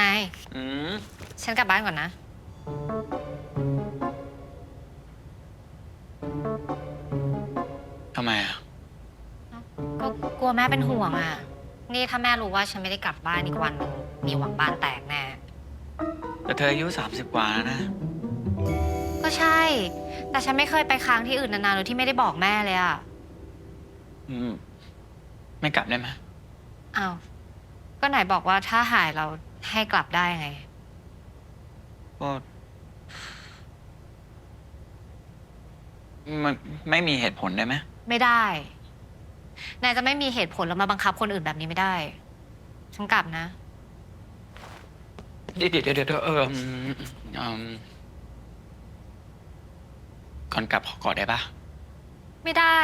นาย อืมฉันกลับบ้านก่อนนะ ทำไมอะ ก็กลัวแม่เป็นห่วงอะ นี่ถ้าแม่รู้ว่าฉันไม่ได้กลับบ้านอีกวันหนึงมีหวังบ้านแตกแน่ แต่เธออายุสามสิบกว่าแล้วนะ ก็ใช่ แต่ฉันไม่เคยไปค้างที่อื่นนานๆโดยที่ไม่ได้บอกแม่เลยอะ อืม ไม่กลับได้ไหมอ้าว ก็ไหนบอกว่าถ้าหายเรา ให้กลับได้ไง ก็มันไม่มีเหตุผลได้ไหมไม่ได้ นายจะไม่มีเหตุผลแล้วมาบังคับคนอื่นแบบนี้ไม่ได้ ฉันกลับนะ เดี๋ยวเดี๋ยวเดี๋ยวเดี๋ยวเอออืมอืมก่อนกลับขอกอดได้ปะไม่ได้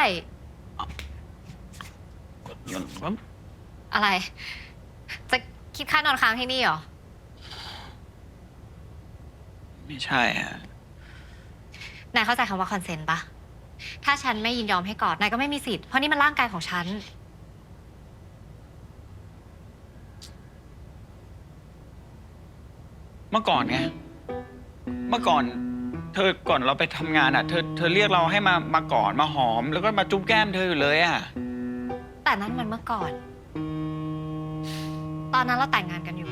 อะไรจะ คิดค่านอนค้างที่นี่เหรอ ไม่ใช่อะนายเข้าใจคำว่าคอนเซนต์ปะ ถ้าฉันไม่ยินยอมให้กอด นายก็ไม่มีสิทธิ์ เพราะนี่มันร่างกายของฉัน เมื่อก่อนไง เมื่อก่อน เธอก่อนเราไปทำงานอะ เธอเธอเรียกเราให้มามากอดมาหอม แล้วก็มาจุ๊บแก้มเธออยู่เลยอะ แต่นั่นมันเมื่อก่อนต อนนั้นเราแต่งงานกันอยู่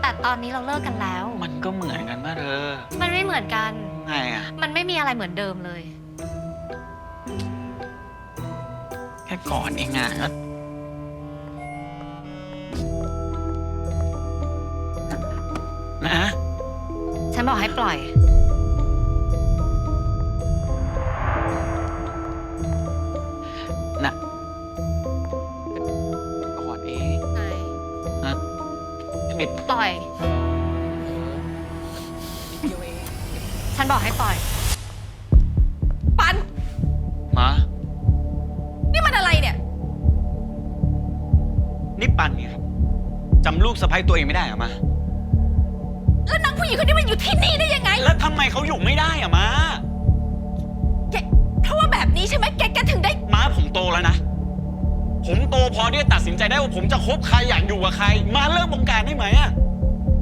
แต่ตอนนี้เราเลิกกันแล้ว มันก็เหมือนกันป่ะเธอมันไม่เหมือนกัน ไงอะ มันไม่มีอะไรเหมือนเดิมเลย แค่กอดเองอะก็นะฉันบอกให้ปล่อย มิดปล่อย ฉันบอกให้ปล่อย ปัน มา นี่มันอะไรเนี่ย นี่ปันไงครับจำลูกสะใภ้ตัวเองไม่ได้เหรอมา แล้วนางผู้หญิงคนนี้มันอยู่ที่นี่ได้ยังไงแล้วทำไมเขาอยู่ไม่ได้อะมา แกเพราะว่าแบบนี้ใช่ไหมแกแกถึงได้ ม้าผมโตแล้วนะ ผมโตพอที่จะตัดสินใจได้ว่าผมจะคบใครอยากอยู่กับใคร มาเลิกวงการได้ไหมอะ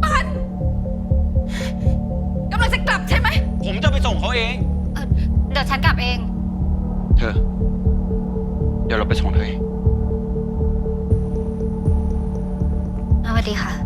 ปันกำลังจะกลับใช่ไหมผมจะไปส่งเขาเอง เอ่อเดี๋ยวฉันกลับเอง เธอ เดี๋ยวเราไปส่งเธอเอง สวัสดีค่ะ